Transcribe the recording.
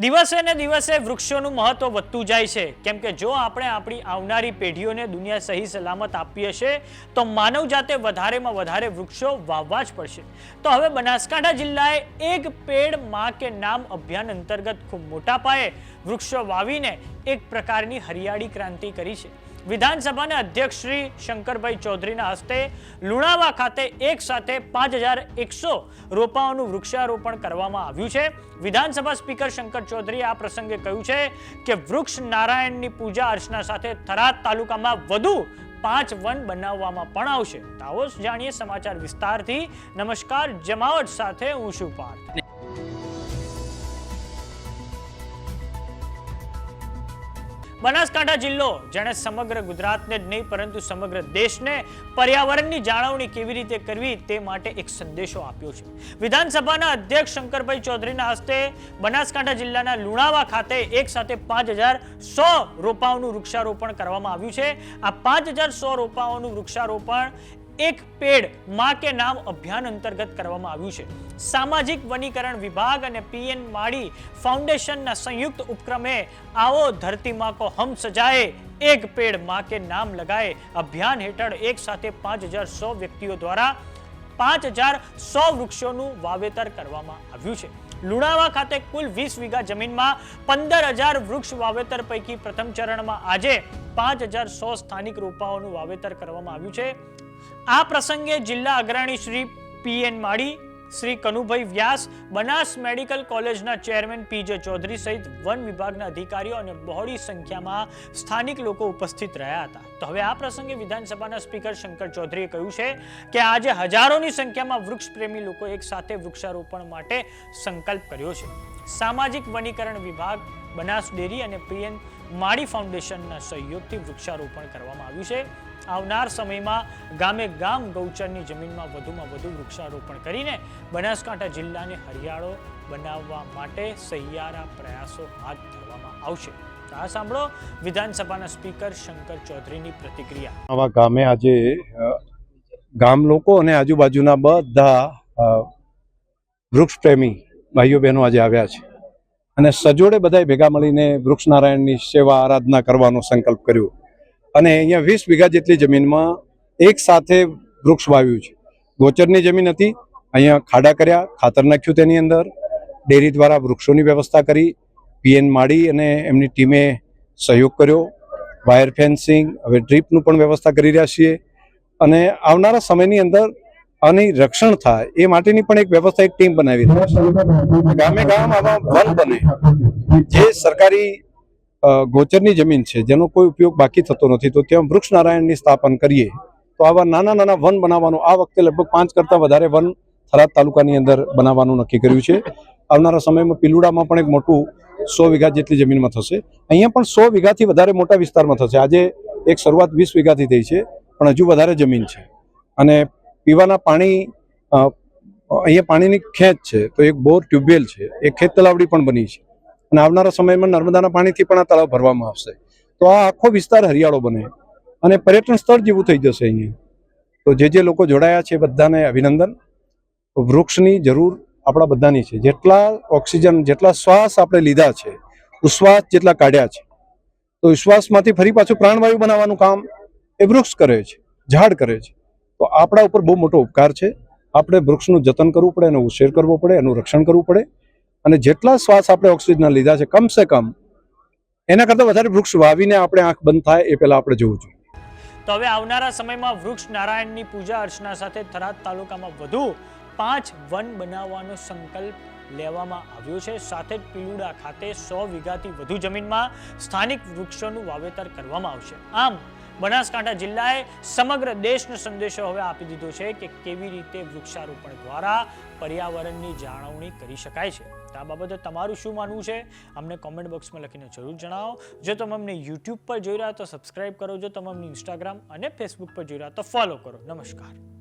દિવસે ને દિવસે વૃક્ષોનું મહત્વ વધતું જાય છે. કેમ કે જો આપણે આપણી આવનારી પેઢીઓને દુનિયા સહી સલામત આપીએ છીએ, તો માનવ જાતે વધારેમાં વધારે વૃક્ષો વાવવા જ પડશે. તો હવે બનાસકાંઠા જિલ્લાએ એક પેડમાં કે નામ અભિયાન અંતર્ગત ખૂબ મોટા પાયે વૃક્ષો વાવીને એક પ્રકારની હરિયાળી ક્રાંતિ કરી છે. વિધાનસભાના અધ્યક્ષ શ્રી શંકરભાઈ ચૌધરીના હસ્તે લુણાવા ખાતે એક સાથે પાંચ હજાર એકસો રોપાઓનું વૃક્ષારોપણ કરવામાં આવ્યું છે. વિધાનસભા સ્પીકર શંકર ચૌધરીએ આ પ્રસંગે કહ્યું છે કે વૃક્ષ નારાયણની પૂજા અર્ચના સાથે થરાદ તાલુકામાં વધુ પાંચ વન બનાવવામાં પણ આવશે. તો જાણીએ સમાચાર વિસ્તારથી. નમસ્કાર, જમાવટ સાથે હું છું પાર્થ. બનાસકાંઠા જિલ્લો, જેણે સમગ્ર ગુજરાતને જ નહીં, પરંતુ સમગ્ર દેશને પર્યાવરણની જાળવણી કેવી રીતે કરવી તે માટે એક સંદેશો આપ્યો છે. વિધાનસભાના અધ્યક્ષ શંકરભાઈ ચૌધરીના હસ્તે બનાસકાંઠા જિલ્લાના લુણાવા ખાતે એક સાથે પાંચ હજાર સો રોપાઓનું વૃક્ષારોપણ કરવામાં આવ્યું છે. આ પાંચ હજાર સો રોપાઓનું વૃક્ષારોપણ એક પેડમાં કે નામ અભિયાન અંતર્ગત કરવામાં આવ્યું છે. સામાજિક વનીકરણ વિભાગ અને પીએન માળી ફાઉન્ડેશનના સંયુક્ત ઉપક્રમે આવો ધરતી માં કો હમ સજાએ, એક પેડમાં કે નામ લગાએ અભિયાન હેઠળ એક સાથે પાંચ હજાર સો વ્યક્તિઓ દ્વારા પાંચ હજાર સો વૃક્ષોનું વાવેતર કરવામાં આવ્યું છે. લુણાવા ખાતે કુલ વીસ વીઘા જમીનમાં પંદર હજાર વૃક્ષ વાવેતર પૈકી પ્રથમ ચરણમાં આજે પાંચ હજાર સો સ્થાનિક રોપાઓનું વાવેતર કરવામાં આવ્યું છે. આ પ્રસંગે જિલ્લા અગ્રણી Shri P N Mali, Shri Kanubhai Vyas, Banas medical કોલેજના ચેરમેન પી જે ચૌધરી સહિત વન વિભાગના અધિકારીઓ અને બહોળી સંખ્યામાં સ્થાનિક લોકો ઉપસ્થિત રહ્યા હતા. તો હવે આ પ્રસંગે વિધાનસભાના સ્પીકર શંકર ચૌધરીએ કહ્યું છે કે આજે હજારોની સંખ્યામાં વૃક્ષ પ્રેમી લોકો એક સાથે વૃક્ષારોપણ માટે સંકલ્પ કર્યો છે. સામાજિક વનીકરણ વિભાગ, બનાસ ડેરી અને પીએન માળી ફાઉન્ડેશનના સહયોગથી વૃક્ષારોપણ કરવામાં આવ્યું છે. આવનાર સમયમાં ગામે ગામ ગૌચરની જમીનમાં વધુમાં વધુ વૃક્ષારોપણ કરીને બનાસકાંઠા જિલ્લાને હરિયાળો બનાવવા માટે સહિયારા પ્રયાસો હાથ ધરવામાં આવશે. આ સાંભળો વિધાનસભાના સ્પીકર શંકર ચૌધરીની પ્રતિક્રિયા. આવા ગામે આજે ગામ લોકો અને આજુબાજુના બધા વૃક્ષ પ્રેમી ભાઈઓ બહેનો આજે આવ્યા છે. અને સજોડે બધાએ ભેગા મળીને વૃક્ષ નારાયણની સેવા આરાધના કરવાનો સંકલ્પ કર્યો. અને અહીંયા વીસ વીઘા જેટલી જમીનમાં એક સાથે વૃક્ષ વાવ્યું છે. ગોચરની જમીન હતી, અહીંયા ખાડા કર્યા, ખાતર નાખ્યું તેની અંદર, ડેરી દ્વારા વૃક્ષોની વ્યવસ્થા કરી, પીએન માળી અને એમની ટીમે સહયોગ કર્યો, વાયર ફેન્સિંગ, હવે ડ્રીપનું પણ વ્યવસ્થા કરી રહ્યા છીએ. અને આવનારા સમયની અંદર આની રક્ષણ થાય એ માટેની પણ એક વ્યવસ્થા એક ટીમ બનાવી ગામે ગામ આવા વન બને. જે સરકારી ગોચરની જમીન છે, જેનો કોઈ ઉપયોગ બાકી થતો નથી, તો ત્યાં વૃક્ષ નારાયણની સ્થાપન કરીએ. તો આવા નાના નાના વન બનાવવાનું આ વખતે લગભગ પાંચ કરતાં વધારે વન થરાદ તાલુકાની અંદર બનાવવાનું નક્કી કર્યું છે. આવનારા સમયમાં પિલુડામાં પણ એક મોટું સો વીઘા જેટલી જમીનમાં થશે. અહીંયા પણ સો વીઘાથી વધારે મોટા વિસ્તારમાં થશે. આજે એક શરૂઆત વીસ વીઘાથી થઈ છે, પણ હજુ વધારે જમીન છે. અને પીવાના પાણી અહીંયા પાણીની ખેંચ છે, તો એક બોર ટ્યુબવેલ છે. એક ખેત તલાવડી પણ બની છે. અને આવનારા સમયમાં નર્મદાના પાણીથી પણ આ તળાવ ભરવામાં આવશે. તો આ આખો વિસ્તાર હરિયાળો બને. અને પર્યટન સ્થળ જેવું થઈ જશે અહીંયા. તો જે જે લોકો જોડાયા છે બધાને અભિનંદન. વૃક્ષની જરૂર આપણા બધાની છે. જેટલા ઓક્સિજન, જેટલા શ્વાસ આપણે લીધા છે, ઉશ્વાસ જેટલા કાઢ્યા છે, તો વિશ્વાસમાંથી ફરી પાછું પ્રાણવાયુ બનાવવાનું કામ એ વૃક્ષ કરે છે, ઝાડ કરે છે. તો આપણા ઉપર બહુ મોટો ઉપકાર છે. આપણે વૃક્ષનું જતન કરવું પડે, એનો ઉછેર કરવો પડે, એનું રક્ષણ કરવું પડે. અને જેટલા શ્વાસ આપણે ઓક્સિજનના લીધા છે, કમસે કમ એના કરતાં વધારે વૃક્ષ વાવીને આપણે આંખ બંધ થાય એ પહેલાં આપણે જોવું જોઈએ. તો હવે આવનારા સમયમાં વૃક્ષ નારાયણની પૂજા અર્ચના સાથે થરાદ તાલુકામાં વધુ પાંચ વન બનાવવાનો સંકલ્પ લેવામાં આવ્યો છે. સાથે જ પીલુડા ખાતે સો વીઘાથી વધુ જમીનમાં સ્થાનિક વૃક્ષોનું વાવેતર કરવામાં આવશે. આમ, બનાસકાંઠા જિલ્લાએ સમગ્ર દેશનો સંદેશો હવે આપી દીધો છે કે કેવી રીતે વૃક્ષારોપણ દ્વારા પર્યાવરણની જાળવણી કરી શકાય છે. તો આ બાબતે તમારું શું માનવું છે? અમને કોમેન્ટ બોક્સમાં લખીને જરૂર જણાવો. જો તમે અમને યુટ્યુબ પર જોઈ રહ્યા તો સબસ્ક્રાઈબ કરો. જો તમે અમને ઇન્સ્ટાગ્રામ અને ફેસબુક પર જોઈ રહ્યા તો ફોલો કરો. નમસ્કાર.